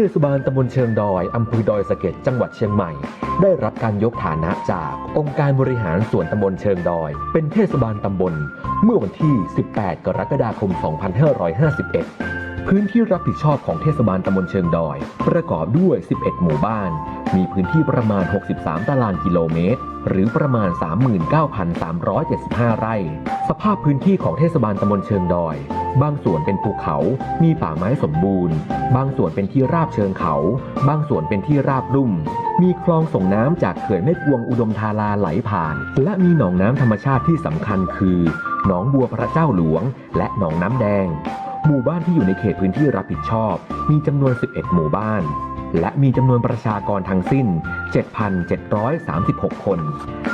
เทศบาลตำบลเชิงดอย อำเภอดอยสะเก็ด จังหวัดเชียงใหม่ ได้รับการยกฐานะจากองค์การบริหารส่วนตำบลเชิงดอย เป็นเทศบาลตำบล เมื่อวันที่ 18 กรกฎาคม 2551 พื้นที่รับผิดชอบของเทศบาลตำบลเชิงดอย ประกอบด้วย 11 หมู่บ้าน มีพื้นที่ประมาณ 63 ตารางกิโลเมตร หรือประมาณ 39,375 ไร่ สภาพพื้นที่ของเทศบาลตำบลเชิงดอย บางส่วนเป็นภูเขา มีป่าไม้สมบูรณ์ บางส่วนเป็นที่ราบเชิงเขา บางส่วนเป็นที่ราบรุ่ม มีคลองส่งน้ำจากเขื่อนแม่กวงอุดมธาราไหลผ่าน และมีหนองน้ำธรรมชาติที่สำคัญคือ หนองบัวพระเจ้าหลวง และหนองน้ำแดง หมู่บ้านที่อยู่ในเขตพื้นที่รับผิดชอบ มีจำนวน 11 หมู่บ้าน และมีจำนวนประชากรทั้งสิ้น 7,736 คน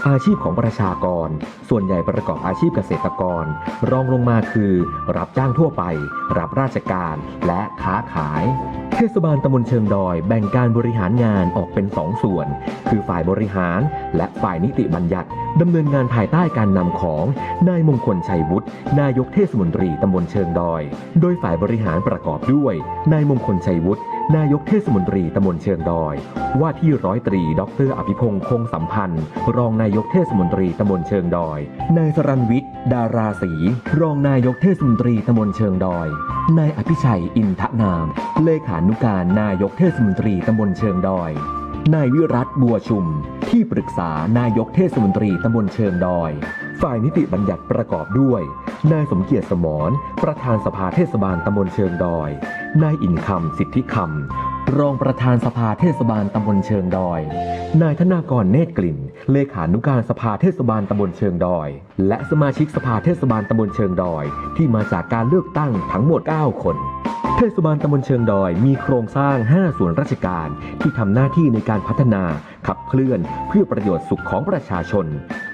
อาชีพของประชากร ส่วนใหญ่ประกอบอาชีพเกษตรกร รองลงมาคือ รับจ้างทั่วไป รับราชการ และค้าขาย เทศบาลตำบลเชิงดอยแบ่งการบริหารงานออกเป็นสองส่วน คือฝ่ายบริหารและฝ่ายนิติบัญญัติดำเนินงานภายใต้การนำของ นายมงคลชัยวุฒินายกเทศมนตรีตำบลเชิงดอย โดยฝ่ายบริหารประกอบด้วย นายมงคลชัยวุฒินายกเทศมนตรีตำบลเชิงดอย ว่าที่ร้อยตรีดรอภิพงศ์คงสัมพันธ์ รองนายกเทศมนตรีตำบลเชิงดอย นายสรันวิทย์ ดาราศรีรองนายกเทศมนตรีตำบลเชิงดอย นายอภิชัยอินทะนาม เลขานุการนายกเทศมนตรีตำบลเชิงดอย นายวิรัตบัวชุม ที่ปรึกษานายกเทศมนตรีตำบลเชิงดอย ฝ่ายนิติบัญญัติประกอบด้วย นายสมเกียรติสมรประธานสภาเทศบาลตำบลเชิงดอย นายอินคำสิทธิคำ รองประธานสภาเทศบาลตำบลเชิงดอย นายธนากรเนตรกลิ่น เลขานุการสภาเทศบาลตำบลเชิงดอย และสมาชิกสภาเทศบาลตำบลเชิงดอย ที่มาจากการเลือกตั้งทั้งหมด 9 คน เทศบาลตำบลเชิงดอยมีโครงสร้าง 5 ส่วนราชการ ที่ทำหน้าที่ในการพัฒนาขับเคลื่อนเพื่อประโยชน์สุขของประชาชน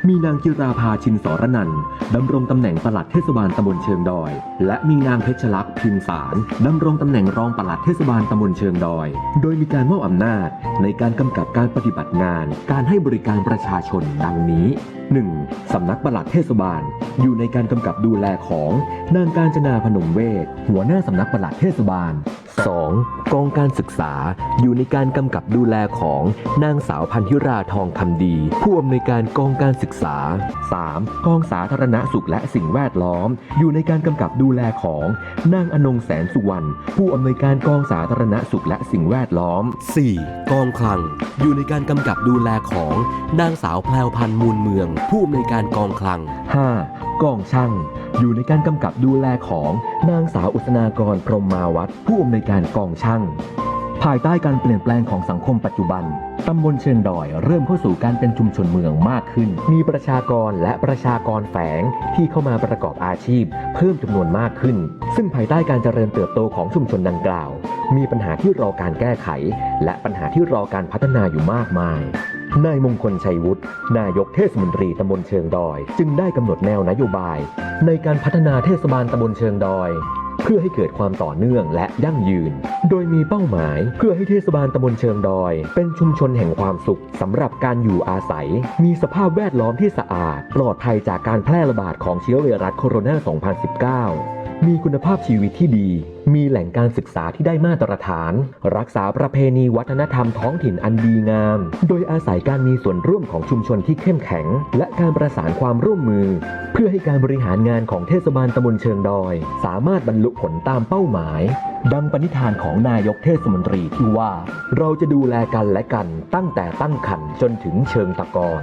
มีนางจิราภาชินสรนันท์ดำรงตำแหน่งปลัดเทศบาลตำบลเชิงดอย และมีนางเพชรลักษณ์พิมสารดำรงตำแหน่งรองปลัดเทศบาลตำบลเชิงดอย โดยมีการมอบอำนาจในการกำกับการปฏิบัติงาน การให้บริการประชาชนดังนี้ 1. สำนักปลัดเทศบาล อยู่ในการกำกับดูแลของ นางการจนาพนมเวศหัวหน้าสำนักปลัดเทศบาล 2. กองการศึกษาอยู่ในการกำกับดูแลของนางสาวพันธิราทองคำดี ผู้อำนวยการกองการศึกษา 3. กองสาธารณสุขและสิ่งแวดล้อม อยู่ในการกำกับดูแลของนางอนงแสนสุวรรณผู้อำนวยการกองสาธารณสุขและสิ่งแวดล้อม 4. กองคลัง อยู่ในการกำกับดูแลของนางสาวแพรวพันธ์มูลเมือง ผู้อำนวยการกองคลัง 5. กองช่าง อยู่ในการกำกับดูแลของนางสาวอุษนากรพรหมมาวัฒน์ผู้อำนวยการกองช่าง ภายใต้การเปลี่ยนแปลงของสังคมปัจจุบันตำบลเชิงดอยเริ่มเข้าสู่การเป็นชุมชนเมืองมากขึ้น มีประชากรและประชากรแฝงที่เข้ามาประกอบอาชีพ เพิ่มจำนวนมากขึ้น ซึ่งภายใต้การเจริญเติบโตของชุมชนดังกล่าว มีปัญหาที่รอการแก้ไข และปัญหาที่รอการพัฒนาอยู่มากมาย นายมงคลชัยวุฒินายกเทศมนตรีตำบลเชิงดอย จึงได้กำหนดแนวนโยบาย ในการพัฒนาเทศบาลตำบลเชิงดอย เพื่อให้เกิดความต่อเนื่องและยั่งยืน โดยมีเป้าหมายเพื่อให้เทศบาลตำบลเชิงดอย เป็นชุมชนแห่งความสุขสำหรับการอยู่อาศัย มีสภาพแวดล้อมที่สะอาด ปลอดภัยจากการแพร่ระบาดของเชื้อไวรัสโคโรนา 2019 มีคุณภาพชีวิตที่ดี มีแหล่งการศึกษาที่ได้มาตรฐาน รักษาประเพณีวัฒนธรรมท้องถิ่นอันดีงาม โดยอาศัยการมีส่วนร่วมของชุมชนที่เข้มแข็ง และการประสานความร่วมมือ เพื่อให้การบริหารงานของเทศบาลตำบลเชิงดอย สามารถบรรลุผลตามเป้าหมาย ดังปณิธานของนายกเทศมนตรีที่ว่า เราจะดูแลกันและกันตั้งแต่ตั้งขันจนถึงเชิงตะกอน